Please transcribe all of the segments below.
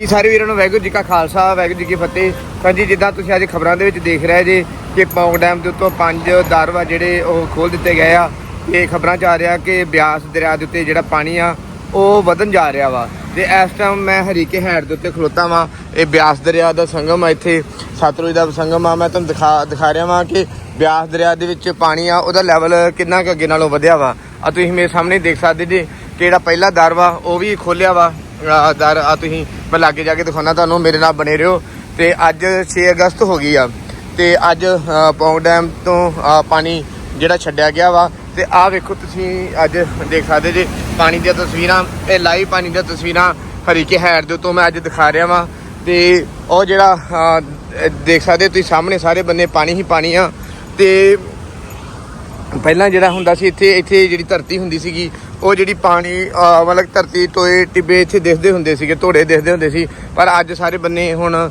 ਜੀ ਸਾਰੇ ਵੀਰਾਂ ਨੂੰ ਵਾਹਿਗੁਰੂ ਜੀ ਕਾ ਖਾਲਸਾ, ਵਾਹਿਗੁਰੂ ਜੀ ਕੀ ਫਤਿਹ। ਹਾਂਜੀ ਜਿੱਦਾਂ ਤੁਸੀਂ ਅੱਜ ਖਬਰਾਂ ਦੇ ਵਿੱਚ ਦੇਖ ਰਹੇ ਜੇ ਕਿ ਪੌਂਗ ਡੈਮ ਦੇ ਉੱਤੋਂ ਪੰਜ ਦਰਵਾ ਜਿਹੜੇ ਉਹ ਖੋਲ ਦਿੱਤੇ ਗਏ ਆ ਇਹ ਖਬਰਾਂ 'ਚ ਆ ਰਿਹਾ ਕਿ ਬਿਆਸ ਦਰਿਆ ਦੇ ਉੱਤੇ ਜਿਹੜਾ ਪਾਣੀ ਆ, ਉਹ ਵਧਣ ਜਾ ਰਿਹਾ ਵਾ। ਤੇ ਇਸ ਟਾਈਮ ਮੈਂ ਹਰੀਕੇ ਹੈਡ ਦੇ ਉੱਤੇ ਖਲੋਤਾ ਵਾਂ। ਇਹ ਬਿਆਸ ਦਰਿਆ ਦਾ ਸੰਗਮ ਆ ਇੱਥੇ, ਸਤਲੁਜ ਦਾ ਸੰਗਮ ਆ। ਮੈਂ ਤੁਹਾਨੂੰ ਦਿਖਾ ਦਿਖਾ ਰਿਹਾ ਵਾਂ ਕਿ ਬਿਆਸ ਦਰਿਆ ਦੇ ਵਿੱਚ ਪਾਣੀ ਆ, ਉਹਦਾ ਲੈਵਲ ਕਿੰਨਾ ਕੁ ਅੱਗੇ ਨਾਲੋਂ ਵਧਿਆ ਵਾ। ਆ ਤੁਸੀਂ ਮੇਰੇ ਸਾਹਮਣੇ ਦੇਖ ਸਕਦੇ ਜੀ ਕਿ ਜਿਹੜਾ ਪਹਿਲਾ ਦਰ ਵਾ ਉਹ ਵੀ ਖੋਲਿਆ ਵਾ। ਦਰ, ਆ, ਤੁਸੀਂ, ਮੈਂ ਲਾਗੇ ਜਾ ਕੇ ਦਿਖਾਉਣਾ ਤੁਹਾਨੂੰ, ਮੇਰੇ ਨਾਲ ਬਣੇ ਰਹੋ। ਤੇ ਅੱਜ 6 ਅਗਸਤ ਹੋ ਗਈ ਆ। ਤੇ ਅੱਜ ਪੌਂਗ ਡੈਮ ਤੋਂ ਪਾਣੀ ਜਿਹੜਾ ਛੱਡਿਆ ਗਿਆ ਵਾ। ਤੇ ਆਹ ਵੇਖੋ ਤੁਸੀਂ ਅੱਜ ਦੇਖ ਸਕਦੇ ਜੇ, ਪਾਣੀ ਦੀਆਂ ਤਸਵੀਰਾਂ, ਇਹ ਲਾਈਵ ਪਾਣੀ ਦੀਆਂ ਤਸਵੀਰਾਂ ਹਰੀਕੇ ਹੈਰ ਦੇ ਉੱਤੋਂ ਮੈਂ ਅੱਜ ਦਿਖਾ ਰਿਹਾ ਵਾਂ। ਤੇ ਉਹ ਜਿਹੜਾ ਦੇਖ ਸਕਦੇ ਤੁਸੀਂ, ਸਾਹਮਣੇ ਸਾਰੇ ਬੰਨੇ ਪਾਣੀ ਹੀ ਪਾਣੀ ਆ। ਤੇ ਪਹਿਲਾਂ ਜਿਹੜਾ ਹੁੰਦਾ ਸੀ ਇੱਥੇ ਇੱਥੇ ਜਿਹੜੀ ਧਰਤੀ ਹੁੰਦੀ ਸੀਗੀ, ਉਹ ਜਿਹੜੀ ਪਾਣੀ, ਅਹ, ਮਤਲਬ ਧਰਤੀ ਟੋਏ ਟਿੱਬੇ ਇੱਥੇ ਦਿਖਦੇ ਹੁੰਦੇ ਸੀਗੇ, ਧੋੜੇ ਦਿਖਦੇ ਹੁੰਦੇ ਸੀ। ਪਰ ਅੱਜ ਸਾਰੇ ਬੰਨੇ ਹੁਣ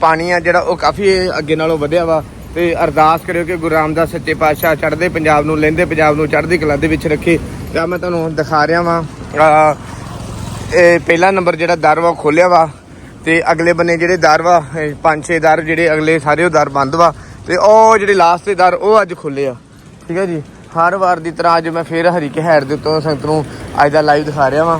ਪਾਣੀ ਆ ਜਿਹੜਾ ਉਹ ਕਾਫੀ ਅੱਗੇ ਨਾਲੋਂ ਵਧਿਆ ਵਾ। ਤੇ ਅਰਦਾਸ ਕਰਿਓ ਕਿ ਗੁਰੂ ਰਾਮਦਾਸ ਸੱਚੇ ਪਾਤਸ਼ਾਹ ਚੜ੍ਹਦੇ ਪੰਜਾਬ ਨੂੰ, ਲੈਂਦੇ ਪੰਜਾਬ ਨੂੰ, ਚੜ੍ਹਦੀ ਕਲਾ ਦੇ ਵਿੱਚ ਰੱਖੇ। ਤੇ ਮੈਂ ਤੁਹਾਨੂੰ ਦਿਖਾ ਰਿਹਾ ਵਾਂ। ਇਹ ਪਹਿਲਾ ਨੰਬਰ ਜਿਹੜਾ ਦਰ ਵਾ ਖੋਲਿਆ ਵਾ। ਤੇ ਅਗਲੇ ਬੰਨੇ ਜਿਹੜੇ ਦਰ ਵਾ ਪੰਜ ਛੇ ਦਰ ਜਿਹੜੇ ਅਗਲੇ ਸਾਰੇ ਉਹ ਦਰ ਬੰਦ ਵਾ। ਤੇ ਉਹ ਜਿਹੜੇ ਲਾਸਟ ਦੇ ਦਰ, ਉਹ ਅੱਜ ਖੁੱਲੇ ਆ। ਠੀਕ ਹੈ ਜੀ? ਹਰ ਵਾਰ ਦੀ ਤਰ੍ਹਾਂ ਅੱਜ ਮੈਂ ਫੇਰ ਹਰੀਕੇ ਹੈਡ ਦੇ ਉੱਤੋਂ ਸੰਗਤ ਨੂੰ ਅੱਜ ਦਾ ਲਾਈਵ ਦਿਖਾ ਰਿਹਾ ਵਾਂ।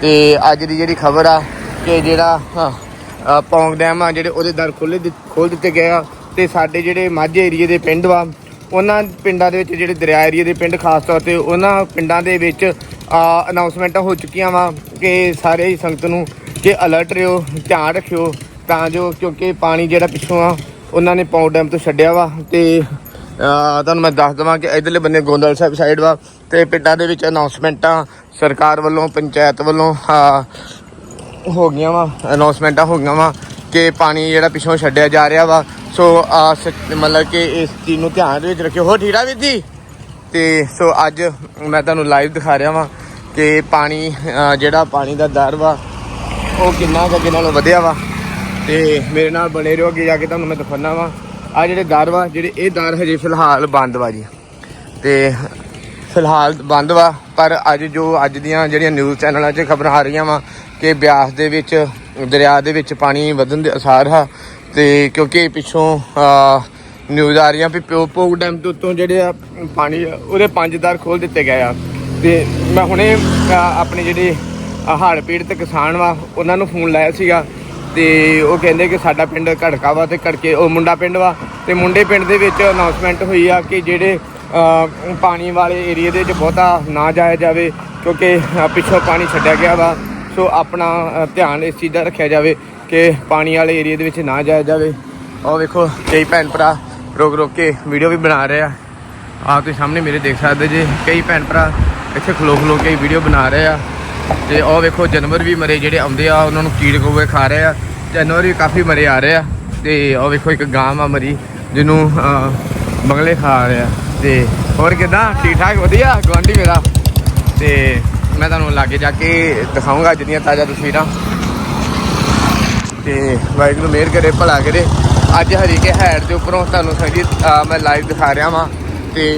ਤੇ ਅੱਜ ਦੀ ਜਿਹੜੀ ਖਬਰ ਆ ਕਿ ਜਿਹੜਾ ਹਾਂ, ਅ, ਪੌਂਗ ਡੈਮ ਆ ਜਿਹੜੇ ਉਹਦੇ ਦਰ ਖੋਲੇ ਖੋਲ ਦਿੱਤੇ ਗਏ ਆ ਤੇ ਸਾਡੇ ਜਿਹੜੇ ਮਾਝੇ ਏਰੀਏ ਦੇ ਪਿੰਡ ਵਾ ਉਹਨਾਂ ਪਿੰਡਾਂ ਦੇ ਵਿੱਚ ਜਿਹੜੇ ਦਰਿਆ ਏਰੀਏ ਦੇ ਪਿੰਡ ਖਾਸ ਤੌਰ ਤੇ ਉਹਨਾਂ ਪਿੰਡਾਂ ਦੇ ਵਿੱਚ ਅਨਾਉਂਸਮੈਂਟਾਂ ਹੋ ਚੁੱਕੀਆਂ ਵਾ ਕਿ ਸਾਰੇ ਹੀ ਸੰਗਤ ਨੂੰ ਕਿ ਅਲਰਟ ਰਹੋ ਧਿਆਨ ਰੱਖਿਓ ਤਾਂ ਜੋ ਕਿਉਂਕਿ ਪਾਣੀ ਜਿਹੜਾ ਪਿੱਛੋਂ ਆ ਉਹਨਾਂ ਨੇ ਪੌਂਗ ਡੈਮ ਤੋਂ ਛੱਡਿਆ ਵਾ ਤੇ ਤੁਹਾਨੂੰ ਮੈਂ ਦੱਸ ਦਵਾਂ ਕਿ ਇਧਰਲੇ ਬੰਨੇ ਗੋਂਦਲ ਸਾਹਿਬ ਸਾਈਡ ਵਾ ਤੇ ਪਿੰਡਾਂ ਦੇ ਵਿੱਚ ਅਨਾਉਂਸਮੈਂਟਾਂ ਸਰਕਾਰ ਵੱਲੋਂ, ਪੰਚਾਇਤ ਵੱਲੋਂ ਹੋ ਗਈਆਂ ਵਾ ਅਨਾਉਂਸਮੈਂਟਾਂ ਹੋ ਗਈਆਂ ਵਾ ਕਿ ਪਾਣੀ ਜਿਹੜਾ ਪਿੱਛੋਂ ਛੱਡਿਆ ਜਾ ਰਿਹਾ ਵਾ। ਸੋ ਆਹ ਸ- ਮਤਲਬ ਕਿ ਇਸ ਚੀਜ਼ ਨੂੰ ਧਿਆਨ ਦੇ ਵਿੱਚ ਰੱਖਿਓ। ਹੋ ਠੀੜਾ ਵੀਰ ਜੀ? ਤੇ ਸੋ ਅੱਜ ਮੈਂ ਤੁਹਾਨੂੰ ਲਾਈਵ ਦਿਖਾ ਰਿਹਾ ਵਾਂ ਕਿ ਪਾਣੀ ਜਿਹੜਾ ਪਾਣੀ ਦਾ ਦਰ ਵਾ, ਉਹ ਕਿੰਨਾ ਕੁ ਅੱਗੇ ਨਾਲੋਂ ਵਧਿਆ ਵਾ। ਤੇ ਮੇਰੇ ਨਾਲ ਬਣੇ ਰਹੋ ਅੱਗੇ ਜਾ ਕੇ, ਤੁਹਾਨੂੰ ਮੈਂ ਦਿਖਾਉਣਾ ਵਾ। ਆ ਜਿਹੜੇ ਦਰ ਵਾ, ਜਿਹੜੇ ਇਹ ਦਰ ਹਜੇ ਫਿਲਹਾਲ ਬੰਦ ਵਾ ਜੀ। ਤੇ ਫਿਲਹਾਲ ਬੰਦ ਵਾ, ਪਰ ਅੱਜ ਜੋ ਅੱਜ ਦੀਆਂ ਜਿਹੜੀਆਂ ਨਿਊਜ਼ ਚੈਨਲਾਂ 'ਚ ਖਬਰਾਂ ਆ ਰਹੀਆਂ ਵਾ ਕਿ ਬਿਆਸ ਦੇ ਵਿੱਚ, ਦਰਿਆ ਦੇ ਵਿੱਚ ਪਾਣੀ ਵਧਣ ਦੇ ਅਸਾਰ ਆ, ਤੇ ਕਿਉਂਕਿ ਪਿੱਛੋਂ ਨਿਊਜ਼ ਆ ਰਹੀਆਂ ਵੀ ਪਿਓ ਪੋਗ ਡੈਮ ਤੋਂ ਉੱਤੋਂ ਜਿਹੜੇ ਆ, ਪਾਣੀ ਉਹਦੇ ਪੰਜ ਦਰ ਖੋਲ ਦਿੱਤੇ ਗਏ ਆ। ਤੇ ਮੈਂ ਹੁਣੇ ਆਪਣੇ ਜਿਹੜੇ ਹੜ੍ਹ ਪੀੜਤ ਕਿਸਾਨ ਵਾ, ਉਹਨਾਂ ਨੂੰ ਫੋਨ ਲਾਇਆ ਸੀਗਾ ਤੇ ਉਹ ਕਹਿੰਦੇ ਕਿ ਸਾਡਾ ਪਿੰਡ ਘੜਕਾ ਵਾ ਤੇ ਘੜਕੇ, ਉਹ ਮੁੰਡਾ ਪਿੰਡ ਵਾ ਤੇ ਮੁੰਡੇ ਪਿੰਡ ਦੇ ਵਿੱਚ ਅਨਾਉਂਸਮੈਂਟ ਹੋਈ ਆ ਕਿ ਜਿਹੜੇ ਪਾਣੀ ਵਾਲੇ ਏਰੀਆ ਦੇ ਵਿੱਚ ਬਹੁਤਾ ਨਾ ਜਾਇਆ ਜਾਵੇ ਕਿਉਂਕਿ ਪਿੱਛੋਂ ਪਾਣੀ ਛੱਡਿਆ ਗਿਆ ਵਾ। ਸੋ ਆਪਣਾ ਧਿਆਨ ਇਸ ਚੀਜ਼ ਦਾ ਰੱਖਿਆ ਜਾਵੇ ਕਿ ਪਾਣੀ ਵਾਲੇ ਏਰੀਆ ਦੇ ਵਿੱਚ ਨਾ ਜਾਇਆ ਜਾਵੇ। ਉਹ ਵੇਖੋ, ਕਈ ਭੈਣ ਭਰਾ ਰੋਕ ਰੋਕ ਕੇ ਵੀਡੀਓ ਵੀ ਬਣਾ ਰਹੇ ਆ। ਆਪ ਤੁਸੀਂ ਸਾਹਮਣੇ ਮੇਰੇ ਦੇਖ ਸਕਦੇ ਜੇ, ਕਈ ਭੈਣ ਭਰਾ ਇੱਥੇ ਖਲੋ ਖਲੋ ਕੇ ਵੀਡੀਓ ਬਣਾ ਰਹੇ ਆ। ਤੇ ਉਹ ਵੇਖੋ, ਜਾਨਵਰ ਵੀ ਮਰੇ ਜਿਹੜੇ ਆਉਂਦੇ ਆ, ਉਹਨਾਂ ਨੂੰ ਕੀੜ ਕੋਵੇ ਖਾ ਰਹੇ ਆ। ਜਾਨਵਰ ਵੀ ਕਾਫੀ ਮਰੇ ਆ ਰਹੇ ਆ ਤੇ ਉਹ ਵੇਖੋ ਇੱਕ ਗਾਂ ਆ ਮਰੀ ਜਿਹਨੂੰ ਅਹ, ਬੰਗਲੇ ਖਾ ਰਹੇ। ਆ ਤੇ ਹੋਰ ਕਿਦਾਂ? ਠੀਕ ਠਾਕ ਵਧੀਆ? ਗਵਾਂਢੀ ਮੇਰਾ। ਤੇ ਮੈਂ ਤੁਹਾਨੂੰ ਲਾਗੇ ਜਾ ਕੇ ਦਿਖਾਉਂਗਾ ਜਿਹੜੀਆਂ ਤਾਜ਼ਾ ਤਸਵੀਰਾਂ। ਤੇ ਵਾਹਿਗੁਰੂ ਮਿਹਰ ਕਰੇ ਭਲਾ ਕਰੇ। ਅੱਜ ਹਰੀਕੇ ਹੈਡ ਦੇ ਉੱਪਰੋਂ ਤੁਹਾਨੂੰ ਸੰਗੀ ਮੈਂ ਲਾਈਵ ਦਿਖਾ ਰਿਹਾ ਵਾਂ। ਤੇ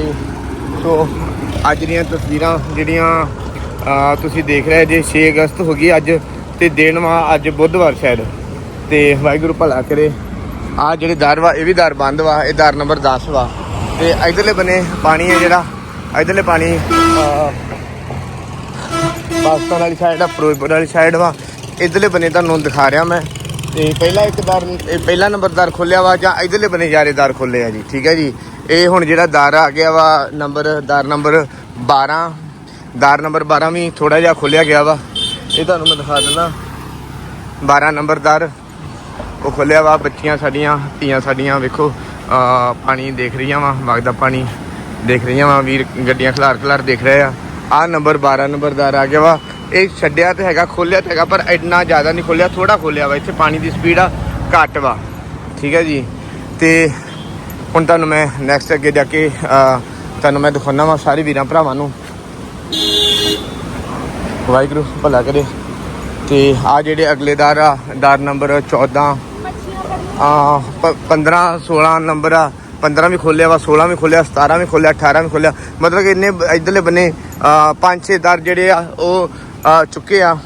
ਸੋ ਅੱਜ ਦੀਆਂ ਤਸਵੀਰਾਂ ਜਿਹੜੀਆਂ ਤੁਸੀਂ ਦੇਖ ਰਹੇ ਜੇ 6 ਅਗਸਤ ਹੋ ਗਈ ਅੱਜ ਤੇ ਦਿਨ ਵਾ ਅੱਜ ਬੁੱਧਵਾਰ ਸ਼ਾਇਦ। ਤੇ ਵਾਹਿਗੁਰੂ ਭਲਾ ਕਰੇ। ਆ ਜਿਹੜੇ ਦਰ ਵਾ, ਇਹ ਵੀ ਦਰ ਬੰਦ ਵਾ, ਇਹ ਦਰ ਨੰਬਰ 10 ਵਾ। ਤੇ ਇਧਰਲੇ ਬੰਨੇ ਪਾਣੀ ਹੈ ਜਿਹੜਾ, ਇਧਰਲੇ ਪਾਣੀ, ਅਹ, ਪਾਕਿਸਤਾਨ ਵਾਲੀ ਸਾਈਡ ਆ, ਫਿਰੋਜ਼ਪੁਰ ਵਾਲੀ ਸਾਈਡ ਵਾ। ਇਧਰਲੇ ਬੰਨੇ ਤੁਹਾਨੂੰ ਦਿਖਾ ਰਿਹਾ ਮੈਂ। ਤੇ ਪਹਿਲਾ ਇੱਕ ਦਰ, ਇਹ ਪਹਿਲਾ ਨੰਬਰ ਦਰ ਖੋਲਿਆ ਵਾ ਜਾਂ ਇਧਰਲੇ ਬੰਨੇ ਜਾਰੇ ਦਰ ਖੋਲੇ ਆ ਜੀ, ਠੀਕ ਹੈ ਜੀ? ਇਹ ਹੁਣ ਜਿਹੜਾ ਦਰ ਆ ਗਿਆ ਵਾ, ਨੰਬਰ, ਦਰ ਨੰਬਰ 12 ਦਰ ਨੰਬਰ 12 ਵੀ ਥੋੜਾ ਜਿਹਾ ਖੋਲਿਆ ਗਿਆ ਵਾ। ਇਹ ਤੁਹਾਨੂੰ ਮੈਂ ਦਿਖਾ ਦਿੰਦਾ। 12 ਨੰਬਰ ਦਰ। ਉਹ ਖੋਲਿਆ ਵਾ, ਬੱਚੀਆਂ ਸਾਡੀਆਂ, ਧੀਆਂ ਸਾਡੀਆਂ, ਵੇਖੋ ਪਾਣੀ ਦੇਖ ਰਹੀਆਂ ਵਾ ਵਗਦਾ ਪਾਣੀ ਦੇਖ ਰਹੀਆਂ ਵਾ, ਵੀਰ ਗੱਡੀਆਂ ਖਲਾਰ ਖਲਾਰ ਦੇਖ ਰਹੇ ਆ। ਆ ਨੰਬਰ 12 ਨੰਬਰਦਾਰ ਆ ਗਿਆ ਵਾ। ਇਹ ਛੱਡਿਆ ਤੇ ਹੈਗਾ ਖੋਲਿਆ ਤੇ ਹੈਗਾ, ਪਰ ਇੰਨਾ ਜ਼ਿਆਦਾ ਨਹੀਂ ਖੋਲਿਆ ਥੋੜਾ ਖੋਲਿਆ ਵਾ, ਇੱਥੇ ਪਾਣੀ ਦੀ ਸਪੀਡ ਆ ਘੱਟ ਵਾ। ਠੀਕ ਹੈ ਜੀ? ਤੇ ਹੁਣ ਤੁਹਾਨੂੰ ਮੈਂ ਨੈਕਸਟ ਅੱਗੇ ਜਾ ਕੇ ਤੁਹਾਨੂੰ ਮੈਂ ਦਿਖਾਉਣਾ ਵਾ ਸਾਰੇ ਵੀਰਾਂ ਭਰਾਵਾਂ ਨੂੰ। ਵਾਹਿਗੁਰੂ, ਭਲਾ ਕਰੇ। ਤੇ ਆ ਜਿਹੜੇ ਅਗਲੇ ਦਰ ਆ ਦਰ ਨੰਬਰ 14 ਆ 15 16 ਨੰਬਰ ਆ। 15 ਵੀ ਖੋਲਿਆ ਵਾ 16 ਵੀ ਖੋਲਿਆ 17 ਵੀ ਖੋਲਿਆ 18 ਵੀ ਖੋਲਿਆ। ਮਤਲਬ ਕਿ ਇੰਨੇ ਇਧਰਲੇ ਬੰਨੇ ਪੰਜ ਛੇ ਦਰ ਜਿਹੜੇ ਆ ਉਹ ਚੁੱਕੇ ਆ।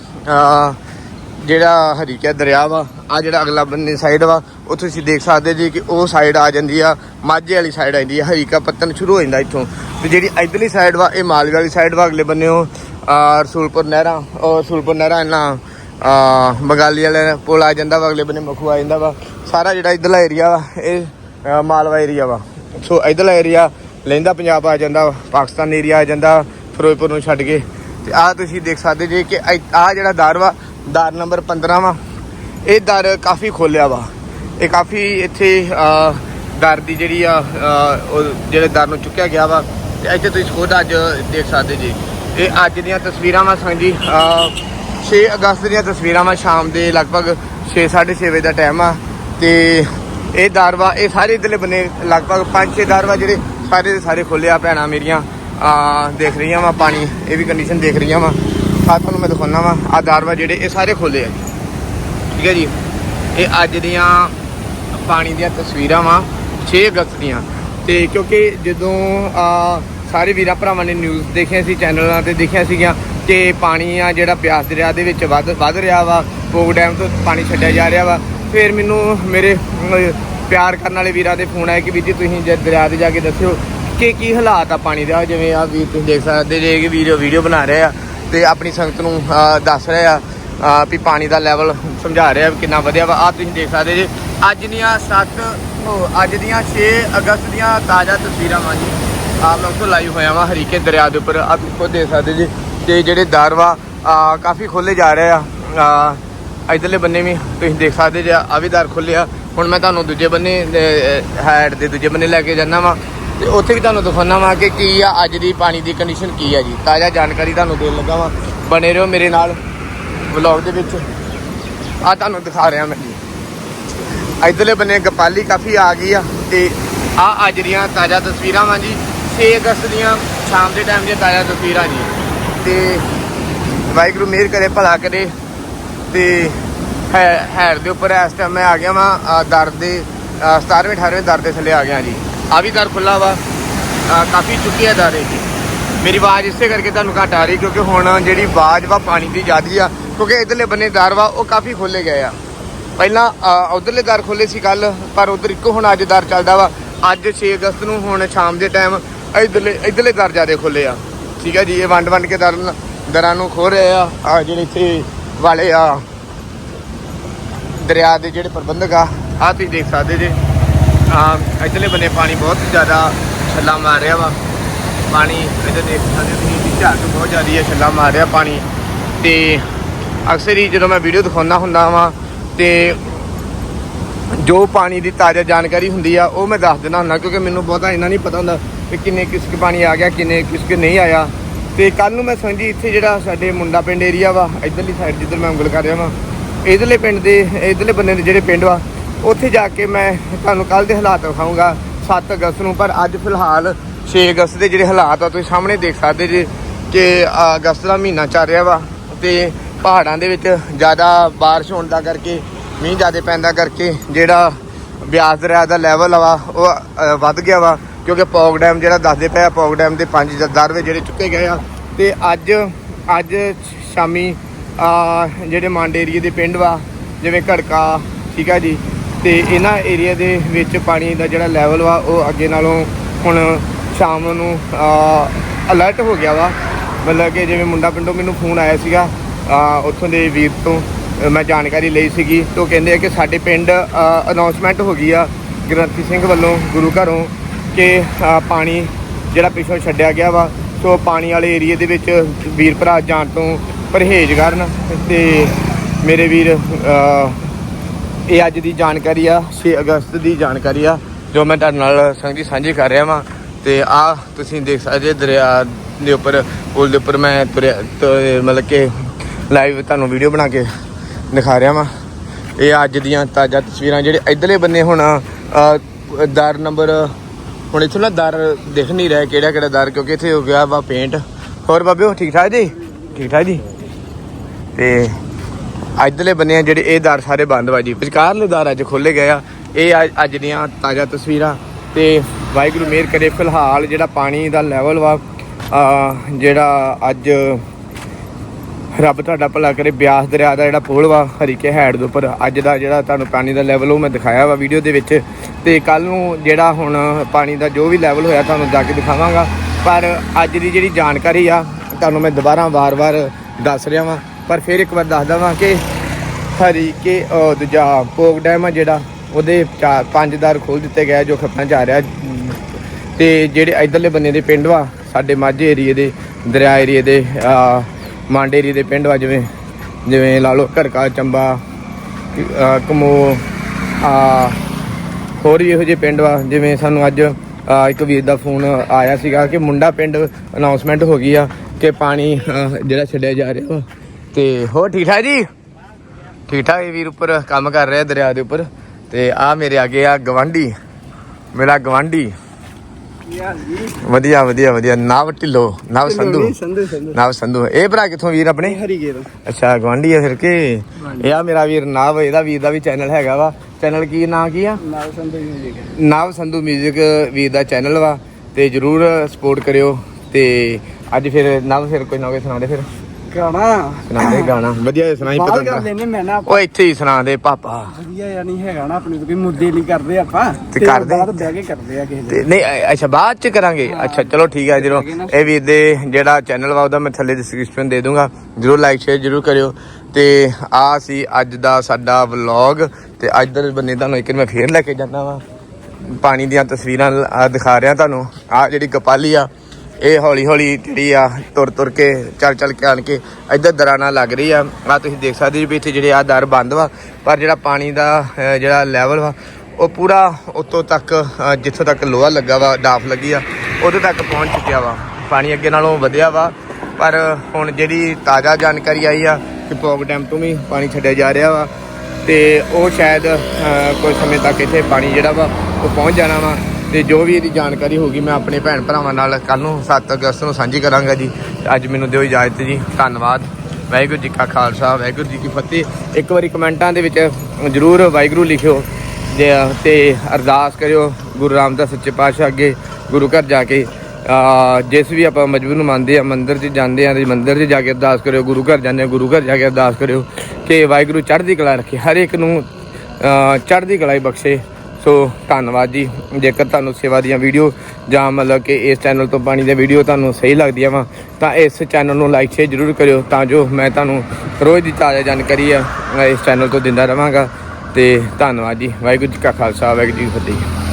ਜਿਹੜਾ ਹਰੀਕਾ ਦਰਿਆ ਵਾ ਆ ਜਿਹੜਾ ਅਗਲਾ ਬੰਨੇ ਸਾਈਡ ਵਾ ਉੱਥੇ ਤੁਸੀਂ ਦੇਖ ਸਕਦੇ ਜੀ ਕਿ ਉਹ ਸਾਈਡ ਆ ਜਾਂਦੀ ਆ ਮਾਝੇ ਵਾਲੀ ਸਾਈਡ ਆਉਂਦੀ ਆ ਹਰੀਕਾ ਪੱਤਨ ਸ਼ੁਰੂ ਹੋ ਜਾਂਦਾ ਇੱਥੋਂ। ਤੇ ਜਿਹੜੀ ਇਧਰਲੀ ਸਾਈਡ ਵਾ ਇਹ ਮਾਲਵੇ ਵਾਲੀ ਸਾਈਡ ਵਾ ਅਗਲੇ ਬੰਨੇ ਉਹ ਆ, ਰਸੂਲਪੁਰ ਨਹਿਰਾਂ ਉਹ ਰਸੂਲਪੁਰ ਨਹਿਰਾਂ ਇਹਨਾਂ ਆ ਬੰਗਾਲੀ ਵਾਲੇ ਪੁਲ ਆ ਜਾਂਦਾ ਵਾ ਅਗਲੇ ਬੰਨੇ ਮਖੂ ਆ ਜਾਂਦਾ ਵਾ। ਸਾਰਾ ਜਿਹੜਾ ਇਧਰਲਾ ਏਰੀਆ ਵਾ ਇਹ ਮਾਲਵਾ ਏਰੀਆ ਵਾ। ਸੋ ਇਧਰਲਾ ਏਰੀਆ ਲਹਿੰਦਾ ਪੰਜਾਬ ਆ ਜਾਂਦਾ ਵਾ, ਪਾਕਿਸਤਾਨ ਏਰੀਆ ਆ ਜਾਂਦਾ ਫਿਰੋਜ਼ਪੁਰ ਨੂੰ ਛੱਡ ਕੇ। ਤੇ ਆ ਤੁਸੀਂ ਦੇਖ ਸਕਦੇ ਜੀ ਕਿ ਆ ਜਿਹੜਾ ਦਰ ਵਾ ਦਰ ਨੰਬਰ 15 ਵਾ ਇਹ ਦਰ ਕਾਫੀ ਖੋਲਿਆ ਵਾ। ਇਹ ਕਾਫੀ ਇੱਥੇ ਦਰ ਦੀ ਜਿਹੜੀ ਆ ਉਹ ਜਿਹੜੇ ਦਰ ਨੂੰ ਚੁੱਕਿਆ ਗਿਆ ਵਾ। ਤੇ ਇੱਥੇ ਤੁਸੀਂ ਖੁਦ ਅੱਜ ਦੇਖ ਸਕਦੇ ਜੀ। ਇਹ ਅੱਜ ਦੀਆਂ ਤਸਵੀਰਾਂ ਵਾ ਸਾਂ 6 ਅਗਸਤ ਦੀਆਂ ਤਸਵੀਰਾਂ ਵਾ ਸ਼ਾਮ ਦੇ ਲਗਭਗ 6:30 ਵਜੇ ਦਾ ਟਾਈਮ ਆ ਤੇ ਇਹ ਦਰ ਇਹ ਸਾਰੇ ਇਧਰਲੇ ਬੰਨੇ ਲਗਭਗ 5-6 ਦਰ ਜਿਹੜੇ ਸਾਰੇ ਦੇ ਸਾਰੇ ਖੋਲਿਆ ਭੈਣਾਂ ਮੇਰੀਆਂ। ਆ, ਦੇਖ ਰਹੀਆਂ ਵਾ ਪਾਣੀ, ਇਹ ਵੀ ਕੰਡੀਸ਼ਨ ਦੇਖ ਰਹੀਆਂ ਵਾ। ਆ ਤੁਹਾਨੂੰ ਮੈਂ ਦਿਖਾਉਣਾ ਵਾ ਆ ਦਰ ਜਿਹੜੇ, ਇਹ ਸਾਰੇ ਖੋਲੇ ਆ। ਠੀਕ ਹੈ ਜੀ? ਇਹ ਅੱਜ ਦੀਆਂ ਪਾਣੀ ਦੀਆਂ ਤਸਵੀਰਾਂ ਵਾ 6 ਅਗਸਤ ਦੀਆਂ। ਤੇ ਕਿਉਂਕਿ ਜਦੋਂ, ਆ, ਸਾਰੇ ਵੀਰਾਂ ਭਰਾਵਾਂ ਨੇ ਨਿਊਜ਼ ਦੇਖਿਆ ਸੀ, ਚੈਨਲਾਂ ਤੇ ਦੇਖਿਆ ਸੀਗੀਆਂ ਕਿ ਪਾਣੀ ਆ ਜਿਹੜਾ ਪਿਆਸ ਦਰਿਆ ਦੇ ਵਿੱਚ ਵੱਧ ਵੱਧ ਰਿਹਾ ਵਾ ਪੋਗ ਡੈਮ ਤੋਂ ਪਾਣੀ ਛੱਡਿਆ ਜਾ ਰਿਹਾ ਵਾ। ਫਿਰ ਮੈਨੂੰ ਮੇਰੇ ਪਿਆਰ ਕਰਨ ਵਾਲੇ ਵੀਰਾਂ ਦੇ ਫੋਨ ਆਏ ਕਿ ਵੀਰ ਜੀ ਤੁਸੀਂ ਜੇ ਦਰਿਆ ਤੇ ਜਾ ਕੇ ਦੱਸਿਓ ਕਿ ਕੀ ਹਾਲਾਤ ਆ ਪਾਣੀ ਦਾ, ਜਿਵੇਂ ਆ ਵੀਰ ਤੁਸੀਂ ਦੇਖ ਸਕਦੇ ਜੇ ਕਿ ਵੀਡੀਓ ਵੀਡੀਓ ਬਣਾ ਰਹੇ ਆ ਤੇ ਆਪਣੀ ਸੰਗਤ ਨੂੰ ਦੱਸ ਰਹੇ ਆ ਵੀ ਪਾਣੀ ਦਾ ਲੈਵਲ ਸਮਝਾ ਰਿਹਾ ਵੀ ਕਿੰਨਾ ਵਧਿਆ ਵਾ। ਆ ਤੁਸੀਂ ਦੇਖ ਸਕਦੇ ਜੇ, ਅੱਜ ਦੀਆਂ 7 ਉਹ, ਅੱਜ ਦੀਆਂ 6 ਅਗਸਤ ਦੀਆਂ ਤਾਜ਼ਾ ਤਸਵੀਰਾਂ ਵਾਂ ਜੀ। ਆ ਮੈਂ ਉੱਥੋਂ ਲਾਈਵ ਹੋਇਆ ਵਾ ਹਰੀਕੇ ਦਰਿਆ ਦੇ ਉੱਪਰ। ਆ ਤੁਸੀਂ ਖੁਦ ਦੇਖ ਸਕਦੇ ਜੀ ਤੇ ਜਿਹੜੇ ਦਰ ਵਾ ਕਾਫੀ ਖੋਲੇ ਜਾ ਰਹੇ ਆ। ਆ, ਇਧਰਲੇ ਬੰਨੇ ਵੀ ਤੁਸੀਂ ਦੇਖ ਸਕਦੇ ਜੇ, ਆ ਵੀ ਦਰ ਖੁੱਲਿਆ ਹੁਣ ਮੈਂ ਤੁਹਾਨੂੰ ਦੂਜੇ ਬੰਨੇ ਹੈਡ ਦੇ ਦੂਜੇ ਬੰਨੇ ਲੈ ਕੇ ਜਾਣਾ ਵਾ। ਤੇ ਉੱਥੇ ਵੀ ਤੁਹਾਨੂੰ ਦਿਖਾਉਣਾ ਵਾ ਕਿ ਕੀ ਆ, ਅੱਜ ਦੀ ਪਾਣੀ ਦੀ ਕੰਡੀਸ਼ਨ ਕੀ ਆ ਜੀ। ਤਾਜ਼ਾ ਜਾਣਕਾਰੀ ਤੁਹਾਨੂੰ ਦੇਣ ਲੱਗਾ ਵਾਂ। ਬਣੇ ਰਹੋ ਮੇਰੇ ਨਾਲ ਵਲੌਗ ਦੇ ਵਿੱਚ। ਆ ਤੁਹਾਨੂੰ ਦਿਖਾ ਰਿਹਾ ਮੈਂ। ਜੀ ਇਧਰਲੇ ਬੰਨੇ ਗਪਾਲੀ ਕਾਫੀ ਆ ਗਈ ਆ ਤੇ ਆ ਅੱਜ ਦੀਆਂ ਤਾਜ਼ਾ ਤਸਵੀਰਾਂ ਵਾਂ ਜੀ। 6 ਅਗਸਤ ਦੀਆਂ ਸ਼ਾਮ ਦੇ ਟਾਈਮ ਦੀਆਂ ਤਾਜ਼ਾ ਤਸਵੀਰਾਂ ਜੀ। ਤੇ ਵਾਹਿਗੁਰੂ ਮਿਹਰ ਕਰੇ ਭਲਾ ਕਰੇ ਤੇ ਹੈ ਹੈਰ ਦੇ ਉੱਪਰ ਇਸ ਟਾਈਮ ਮੈਂ ਆ ਗਿਆ ਵਾਂ ਦਰ ਦੇ 17ਵੇਂ 18ਵੇਂ ਦਰ ਦੇ ਥੱਲੇ ਆ ਗਿਆ ਜੀ। ਆ ਵੀ ਦਰ ਖੁੱਲਾ ਵਾ ਕਾਫੀ ਚੁੱਕੀ ਹੈ ਦਰ ਇਹ। ਮੇਰੀ ਆਵਾਜ਼ ਇਸੇ ਕਰਕੇ ਤੁਹਾਨੂੰ ਘੱਟ ਆ ਰਹੀ ਕਿਉਂਕਿ ਹੁਣ ਜਿਹੜੀ ਆਵਾਜ਼ ਵਾ ਪਾਣੀ ਦੀ ਜ਼ਿਆਦੀ ਆ ਕਿਉਂਕਿ ਇਧਰਲੇ ਬੰਨੇ ਦਰ ਵਾ ਉਹ ਕਾਫੀ ਖੋਲੇ ਗਏ ਆ। ਪਹਿਲਾਂ ਅ, ਉਧਰਲੇ ਦਰ ਖੋਲੇ ਸੀ ਕੱਲ ਪਰ ਉਧਰ ਇੱਕੋ ਹੁਣ ਅੱਜ ਦਰ ਚੱਲਦਾ ਵਾ। ਅੱਜ 6 ਅਗਸਤ ਨੂੰ ਹੁਣ ਸ਼ਾਮ ਦੇ ਟਾਈਮ ਇਧਰਲੇ ਇਧਰਲੇ ਦਰ ਜ਼ਿਆਦੇ ਖੋਲੇ ਆ। ਠੀਕ ਹੈ ਜੀ, ਇਹ ਵੰਡ ਵੰਡ ਕੇ ਦਰ ਦਰਾਂ ਨੂੰ ਖੋ ਰਹੇ ਆ। ਆ ਜਿਹੜੇ ਇੱਥੇ ਵਾਲੇ ਆ, ਦਰਿਆ ਦੇ ਜਿਹੜੇ ਪ੍ਰਬੰਧਕ ਆ ਆ ਤੁਸੀਂ ਦੇਖ ਸਕਦੇ ਜੇ। ਆ ਇਧਰਲੇ ਬੰਨੇ ਪਾਣੀ ਬਹੁਤ ਜ਼ਿਆਦਾ ਛੱਲਾ ਮਾਰ ਰਿਹਾ ਵਾ। ਪਾਣੀ ਇੱਧਰ ਦੇਖ ਸਕਦੇ ਤੁਸੀਂ ਝਾੜ ਬਹੁਤ ਜ਼ਿਆਦੀ ਹੈ ਛੱਲਾ ਮਾਰ ਰਿਹਾ ਪਾਣੀ। ਤੇ ਅਕਸਰ ਹੀ ਜਦੋਂ ਮੈਂ ਵੀਡੀਓ ਦਿਖਾਉਂਦਾ ਹੁੰਦਾ ਵਾਂ, ਤੇ ਜੋ ਪਾਣੀ ਦੀ ਤਾਜ਼ਾ ਜਾਣਕਾਰੀ ਹੁੰਦੀ ਆ, ਉਹ ਮੈਂ ਦੱਸ ਦਿੰਦਾ ਹੁੰਦਾ, ਕਿਉਂਕਿ ਮੈਨੂੰ ਬਹੁਤਾ ਇੰਨਾ ਨਹੀਂ ਪਤਾ ਹੁੰਦਾ। ਕਿ ਕਿੰਨੇ ਕਿਸਕ ਪਾਣੀ ਆ ਗਿਆ ਕਿੰਨੇ ਕਿਸਕ ਨਹੀਂ ਆਇਆ ਤੇ ਕੱਲ ਨੂੰ ਮੈਂ ਸਮਝੀ ਇੱਥੇ ਜਿਹੜਾ ਸਾਡੇ ਮੁੰਡਾ ਪਿੰਡ ਏਰੀਆ ਵਾ ਇਧਰਲੀ ਸਾਈਡ ਜਿੱਧਰ ਮੈਂ ਉਂਗਲ ਕਰ ਰਿਹਾ ਵਾਂ ਇਧਰਲੇ ਪਿੰਡ ਦੇ ਇਧਰਲੇ ਬੰਨੇ ਦੇ ਜਿਹੜੇ ਪਿੰਡ ਵਾ ਉੱਥੇ ਜਾ ਕੇ ਮੈਂ ਤੁਹਾਨੂੰ ਕੱਲ ਦੇ ਹਾਲਾਤ ਦਿਖਾਊਂਗਾ 7 ਅਗਸਤ ਨੂੰ ਪਰ ਅੱਜ ਫਿਲਹਾਲ 6 ਅਗਸਤ ਦੇ ਜਿਹੜੇ ਹਾਲਾਤ ਆ ਤੁਸੀਂ ਸਾਹਮਣੇ ਦੇਖ ਸਕਦੇ ਜੇ ਕਿ ਅਗਸਤ ਦਾ ਮਹੀਨਾ ਚੱਲ ਰਿਹਾ ਵਾ ਤੇ ਪਹਾੜਾਂ ਦੇ ਵਿੱਚ ਜ਼ਿਆਦਾ بارش ਹੋਣ ਦਾ ਕਰਕੇ ਮੀਂਹ ਜ਼ਿਆਦਾ ਪੈਂਦਾ ਕਰਕੇ ਜਿਹੜਾ ਬਿਆਸ ਦਰਿਆ ਦਾ ਲੈਵਲ ਆ ਉਹ ਅ, ਵੱਧ ਗਿਆ ਵਾ ਕਿਉਂਕਿ ਪੌਗ ਡੈਮ ਜਿਹੜਾ ਦੱਸਦੇ ਪਏ ਆ, ਪੌਗ ਡੈਮ ਦੇ ਪੰਜ ਦਰਵੇ ਜਿਹੜੇ ਚੁੱਕੇ ਗਏ ਆ। ਤੇ ਅੱਜ ਅੱਜ ਸ਼ਾਮੀ, ਆ, ਜਿਹੜੇ ਮਾਂਡੇ ਏਰੀਏ ਦੇ ਪਿੰਡ ਵਾ, ਜਿਵੇਂ ਘੜਕਾ, ਠੀਕ ਆ ਜੀ, ਤੇ ਇਹਨਾਂ ਏਰੀਆ ਦੇ ਵਿੱਚ ਪਾਣੀ ਦਾ ਜਿਹੜਾ ਲੈਵਲ ਵਾ, ਉਹ ਅੱਗੇ ਨਾਲੋਂ ਹੁਣ ਸ਼ਾਮ ਨੂੰ ਅਲਰਟ ਹੋ ਗਿਆ ਵਾ। ਮਤਲਬ ਕਿ ਜਿਵੇਂ ਮੁੰਡਾ ਪਿੰਡੋਂ ਮੈਨੂੰ ਫੋਨ ਆਇਆ ਸੀਗਾ ਉੱਥੋਂ ਦੇ ਵੀਰ ਤੋਂ, ਮੈਂ ਜਾਣਕਾਰੀ ਲਈ ਸੀਗੀ, ਤੋਂ ਕਹਿੰਦੇ ਆ ਕਿ ਸਾਡੇ ਪਿੰਡ ਅਨਾਉਂਸਮੈਂਟ ਹੋ ਗਈ ਆ, ਗ੍ਰੰਥੀ ਸਿੰਘ ਵੱਲੋਂ, ਗੁਰੂ ਘਰੋਂ ਕਿ ਪਾਣੀ ਜਿਹੜਾ ਪਿੱਛੋਂ ਛੱਡਿਆ ਗਿਆ ਵਾ, ਸੋ ਪਾਣੀ ਵਾਲੇ ਏਰੀਏ ਦੇ ਵਿੱਚ ਵੀਰ ਭਰਾ ਜਾਣ ਤੋਂ ਪਰਹੇਜ਼ ਕਰਨ ਤੇ ਮੇਰੇ ਵੀਰ ਇਹ ਅੱਜ ਦੀ ਜਾਣਕਾਰੀ ਆ 6 ਅਗਸਤ ਦੀ ਜਾਣਕਾਰੀ ਆ, ਜੋ ਮੈਂ ਤੁਹਾਡੇ ਨਾਲ ਸੰਗੀ ਸਾਂਝੀ ਕਰ ਰਿਹਾ ਵਾਂ। ਤੇ ਆ ਤੁਸੀਂ ਦੇਖ ਸਕਦੇ ਦਰਿਆ ਦੇ ਉੱਪਰ, ਪੁਲ ਦੇ ਉੱਪਰ ਮੈਂ ਤੁਰਿਆ ਮਤਲਬ ਕਿ ਲਾਈਵ ਤੁਹਾਨੂੰ ਵੀਡੀਓ ਬਣਾ ਕੇ ਦਿਖਾ ਰਿਹਾ ਵਾਂ। ਇਹ ਅੱਜ ਦੀਆਂ ਤਾਜ਼ਾ ਤਸਵੀਰਾਂ ਜਿਹੜੇ ਇਧਰਲੇ ਬੰਨੇ ਹੁਣ ਦਰ ਨੰਬਰ ਹੁਣ ਇੱਥੋਂ ਨਾ ਦਰ ਦਿਖ ਨਹੀਂ ਰਿਹਾ ਕਿਹੜਾ ਕਿਹੜਾ ਦਰ, ਕਿਉਂਕਿ ਇੱਥੇ ਹੋ ਗਿਆ ਵਾ ਪੇਂਟ ਹੋਰ ਬਾਬੇ ਬਾਬਿਓ, ਠੀਕ ਠਾਕ ਜੀ? ਠੀਕ ਠਾਕ ਜੀ? ਤੇ ਇਧਰਲੇ ਬੰਨੇ ਆ ਜਿਹੜੇ ਇਹ ਦਰ ਸਾਰੇ ਬੰਦ ਵਾ ਜੀ। ਵਿਚਕਾਰਲੇ ਦਰ ਅੱਜ ਖੋਲੇ ਗਏ ਆ। ਇਹ ਅੱਜ- ਅੱਜ ਦੀਆਂ ਤਾਜ਼ਾ ਤਸਵੀਰਾਂ। ਤੇ ਵਾਹਿਗੁਰੂ ਮਿਹਰ ਕਰੇ। ਫਿਲਹਾਲ ਜਿਹੜਾ ਪਾਣੀ ਦਾ ਲੈਵਲ ਵਾ ਜਿਹੜਾ ਅੱਜ ਰੱਬ ਤੁਹਾਡਾ ਭਲਾ ਕਰੇ, ਬਿਆਸ ਦਰਿਆ ਦਾ ਜਿਹੜਾ ਪੁਲ ਵਾ, ਹਰੀਕੇ ਹੈਡ ਦੇ ਉੱਪਰ, ਅੱਜ ਦਾ ਜਿਹੜਾ ਤੁਹਾਨੂੰ ਪਾਣੀ ਦਾ ਲੈਵਲ ਉਹ ਮੈਂ ਦਿਖਾਇਆ ਵਾ ਵੀਡੀਓ ਦੇ ਵਿੱਚ। ਤੇ ਕੱਲ ਨੂੰ ਜਿਹੜਾ ਹੁਣ ਪਾਣੀ ਦਾ ਜੋ ਵੀ ਲੈਵਲ ਹੋਇਆ ਤੁਹਾਨੂੰ ਜਾ ਕੇ ਦਿਖਾਵਾਂਗਾ। ਪਰ ਅੱਜ ਦੀ ਜਿਹੜੀ ਜਾਣਕਾਰੀ ਆ, ਤੁਹਾਨੂੰ ਮੈਂ ਦੁਬਾਰਾ ਵਾਰ-ਵਾਰ ਦੱਸ ਰਿਹਾ ਵਾਂ। ਪਰ ਫਿਰ ਇੱਕ ਵਾਰ ਦੱਸਦਾ ਵਾਂ ਕਿ ਹਰੀਕੇ ਉਹ ਦੂਜਾ ਪੋਕ ਡੈਮ ਆ ਜਿਹੜਾ, ਉਹਦੇ ਚਾਰ ਪੰਜ ਦਰ ਖੋਲ ਦਿੱਤੇ ਗਏ ਜੋ ਖੱਪਾਂ ਜਾ ਰਿਹਾ। ਤੇ ਜਿਹੜੇ ਇਧਰਲੇ ਬੰਨੇ ਦੇ ਪਿੰਡ ਵਾ, ਸਾਡੇ ਮਾਝੇ ਏਰੀਏ ਦੇ, ਦਰਿਆ ਏਰੀਏ ਦੇ ਮਾਂਡੇਰੀ ਦੇ ਪਿੰਡ ਵਾ ਜਿਵੇਂ ਜਿਵੇਂ ਲਾ ਲਓ ਘੜਕਾ ਚੰਬਾ ਅ, ਕਮੋ ਆ ਹੋਰ ਵੀ ਇਹੋ ਜਿਹੇ ਪਿੰਡ ਵਾ ਜਿਵੇਂ ਸਾਨੂੰ ਅੱਜ ਇੱਕ ਵੀਰ ਦਾ ਫੋਨ ਆਇਆ ਸੀਗਾ ਕਿ ਮੁੰਡਾ ਪਿੰਡ ਅਨਾਉਂਸਮੈਂਟ ਹੋ ਗਈ ਆ ਕਿ ਪਾਣੀ ਜਿਹੜਾ ਛੱਡਿਆ ਜਾ ਰਿਹਾ ਵਾ। ਤੇ ਹੋਰ ਠੀਕ ਠਾਕ ਜੀ? ਠੀਕ ਠਾਕ ਇਹ ਵੀਰ ਉੱਪਰ ਕੰਮ ਕਰ ਰਿਹਾ ਦਰਿਆ ਦੇ ਉੱਪਰ। ਤੇ ਆ ਮੇਰੇ ਅੱਗੇ ਆ ਗਵਾਂਢੀ ਮੇਰਾ ਗਵਾਂਢੀ। ਵਧੀਆ ਵਧੀਆ ਵਧੀਆ ਨਾਵ ਢਿੱਲੋ ਨਾਵ ਸੰਧੂ। ਸੰਧੂ ਸੰਧੂ। ਨਾਵ ਸੰਧੂ। ਇਹ ਭਰਾ ਕਿੱਥੋਂ ਵੀਰ ਆਪਣੇ? ਹਰੀਕੇ ਤੋਂ। ਅੱਛਾ ਗਵਾਂਢੀ ਆ ਫਿਰ ਕੇ? ਇਹ ਆ ਮੇਰਾ ਵੀਰ ਨਾਵ ਇਹਦਾ ਵੀਰ ਦਾ ਵੀ ਚੈਨਲ ਹੈਗਾ ਵਾ। ਚੈਨਲ ਕੀ ਨਾਂ ਕੀ ਆ? ਨਾਲ ਸੰਧੂ ਜੀ ਨਾਵ ਸੰਧੂ 뮤직 ਵੀਰ ਦਾ ਚੈਨਲ ਵਾ। ਤੇ ਜਰੂਰ ਸਪੋਰਟ ਕਰਿਓ। ਤੇ ਅੱਜ ਫਿਰ ਨਵ ਫਿਰ ਕੋਈ ਨਾ ਕੋਈ ਸੁਣਾ ਦੇ ਫਿਰ? ਗਾਣਾ। ਸੁਣਾ ਦੇ ਗਾਣਾ। ਵਧੀਆ ਜਿਹਾ ਸੁਣਾਈ ਬਾਹਰ ਕਰ ਪਤਾ ਲੈਨੇ ਮੈਂ ਨਾ ਉਹ ਇੱਥੇ ਹੀ ਸੁਣਾ ਦੇ ਪਾਪਾ। ਵਧੀਆ ਜਾਂ ਨਹੀਂ ਹੈਗਾ ਨਾ ਆਪਣੇ ਤੋਂ ਕੋਈ ਮੁੱਦੇ ਲਈ ਕਰਦੇ ਆਪਾਂ। ਤੇ ਫਿਰ ਕਰਦੇ? ਬਾਅਦ ਬਹਿ ਕੇ ਕਰਦੇ ਆ ਕਿਸੇ ਦੇ ਤੇ ਨਹੀਂ ਅ- ਅੱਛਾ ਬਾਅਦ ਚ ਕਰਾਂਗੇ। ਅੱਛਾ ਚਲੋ ਠੀਕ ਹੈ ਜਦੋਂ ਇਹ ਵੀਰ ਦੇ ਜਿਹੜਾ ਚੈਨਲ ਵਾ ਉਹਦਾ ਮੈਂ ਥੱਲੇ ਡਿਸਕ੍ਰਿਪਸ਼ਨ ਦੇ ਦੂੰਗਾ। ਜਰੂਰ ਲਾਈਕ ਸ਼ੇਅਰ ਜਰੂਰ ਕਰਿਓ। ਤੇ ਆ ਸੀ ਅੱਜ ਦਾ ਸਾਡਾ ਵਲੌਗ ਤੇ ਅੱਜ ਦੇ ਬੰਨੇ ਤੁਹਾਨੂੰ ਇੱਕ ਵਾਰ ਮੈਂ ਫੇਰ ਲੈ ਕੇ ਜਾਂਦਾ ਵਾਂ। ਪਾਣੀ ਦੀਆਂ ਤਸਵੀਰਾਂ ਲ- ਦਿਖਾ ਰਿਹਾ ਤੁਹਾਨੂੰ। ਆ ਜਿਹੜੀ ਕਪਾਲੀ ਆ ਇਹ ਹੌਲੀ ਹੌਲੀ ਜਿਹੜੀ ਆ ਤੁਰ ਤੁਰ ਕੇ ਚੱਲ ਚੱਲ ਕੇ ਆਣ ਕੇ ਇੱਧਰ ਦਰਾਨਾ ਲੱਗ ਰਹੀ ਆ। ਆ ਤੁਸੀਂ ਦੇਖ ਸਕਦੇ ਜੀ ਵੀ ਇੱਥੇ ਜਿਹੜੇ ਆ ਦਰ ਬੰਦ ਵਾ ਪਰ ਜਿਹੜਾ ਪਾਣੀ ਦਾ ਜਿਹੜਾ ਲੈਵਲ ਵਾ ਉਹ ਪੂਰਾ ਉੱਤੋਂ ਤੱਕ ਜਿੱਥੋਂ ਤੱਕ ਲੋਹਾ ਲੱਗਾ ਵਾ ਡਾਫ ਲੱਗੀ ਆ ਉਦੋਂ ਤੱਕ ਪਹੁੰਚ ਚੁੱਕਿਆ ਵਾ। ਪਾਣੀ ਅੱਗੇ ਨਾਲੋਂ ਵਧਿਆ ਵਾ ਪਰ ਹੁਣ ਜਿਹੜੀ ਤਾਜ਼ਾ ਜਾਣਕਾਰੀ ਆਈ ਆ ਕਿ ਪੌਗ ਡੈਮ ਤੋਂ ਵੀ ਪਾਣੀ ਛੱਡਿਆ ਜਾ ਰਿਹਾ ਵਾ ਤੇ ਉਹ ਸ਼ਾਇਦ ਅਹ, ਕੁਝ ਸਮੇਂ ਤੱਕ ਇੱਥੇ ਪਾਣੀ ਜਿਹੜਾ ਵਾ ਉਹ ਪਹੁੰਚ ਜਾਣਾ ਵਾ। ਤੇ ਜੋ ਵੀ ਇਹਦੀ ਜਾਣਕਾਰੀ ਹੋਗੀ ਮੈਂ ਆਪਣੇ ਭੈਣ ਭਰਾਵਾਂ ਨਾਲ ਕੱਲ ਨੂੰ 7 ਅਗਸਤ ਨੂੰ ਸਾਂਝੀ ਕਰਾਂਗਾ ਜੀ। ਤੇ ਅੱਜ ਮੈਨੂੰ ਦਿਓ ਇਜਾਜ਼ਤ ਜੀ। ਧੰਨਵਾਦ। ਵਾਹਿਗੁਰੂ ਜੀ ਕਾ ਖਾਲਸਾ, ਵਾਹਿਗੁਰੂ ਜੀ ਕੀ ਫਤਿਹ। ਇੱਕ ਵਾਰੀ ਕਮੈਂਟਾਂ ਦੇ ਵਿੱਚ ਜਰੂਰ ਵਾਹਿਗੁਰੂ ਲਿਖਿਓ ਜੇ, ਤੇ ਅਰਦਾਸ ਕਰਿਓ ਗੁਰੂ ਰਾਮਦਾਸ ਸੱਚੇ ਪਾਤਸ਼ਾਹ ਅੱਗੇ, ਗੁਰੂ ਘਰ ਜਾ ਕੇ। ਜਿਸ ਵੀ ਆਪਾਂ ਮਜਬੂਰ ਨੂੰ ਮੰਨਦੇ ਆ, ਮੰਦਿਰ 'ਚ ਜਾਂਦੇ ਆ, ਤੇ ਮੰਦਿਰ 'ਚ ਜਾ ਕੇ ਅਰਦਾਸ ਕਰਿਓ, ਗੁਰੂ ਘਰ ਜਾਂਦੇ ਆ, ਗੁਰੂ ਘਰ ਜਾ ਕੇ ਅਰਦਾਸ ਕਰਿਓ ਕਿ ਵਾਹਿਗੁਰੂ ਚੜ੍ਹਦੀ ਕਲਾ ਰੱਖੇ, ਹਰ ਇੱਕ ਨੂੰ ਚੜ੍ਹਦੀ ਕਲਾ ਹੀ ਬਖਸ਼ੇ। ਸੋ ਧੰਨਵਾਦ ਜੀ। ਜੇਕਰ ਤੁਹਾਨੂੰ ਸੇਵਾ ਦੀਆਂ ਵੀਡੀਓ ਜਾਂ ਮਤਲਬ ਕਿ ਇਸ ਚੈਨਲ ਤੋਂ ਪਾਣੀ ਦੀਆਂ ਵੀਡੀਓ ਤੁਹਾਨੂੰ ਸਹੀ ਲੱਗਦੀਆਂ ਵਾ, ਤਾਂ ਇਸ ਚੈਨਲ ਨੂੰ ਲਾਈਕ ਸ਼ੇਅਰ ਜ਼ਰੂਰ ਕਰਿਓ ਤਾਂ ਜੋ ਮੈਂ ਤੁਹਾਨੂੰ ਰੋਜ਼ ਦੀ ਤਾਜ਼ਾ ਜਾਣਕਾਰੀ ਆ ਇਸ ਚੈਨਲ ਤੋਂ ਦਿੰਦਾ ਰਵਾਂਗਾ। ਤੇ ਧੰਨਵਾਦ ਜੀ। ਵਾਹਿਗੁਰੂ ਜੀ ਕਾ ਖਾਲਸਾ, ਵਾਹਿਗੁਰੂ ਜੀ ਕੀ ਫਤਿਹ।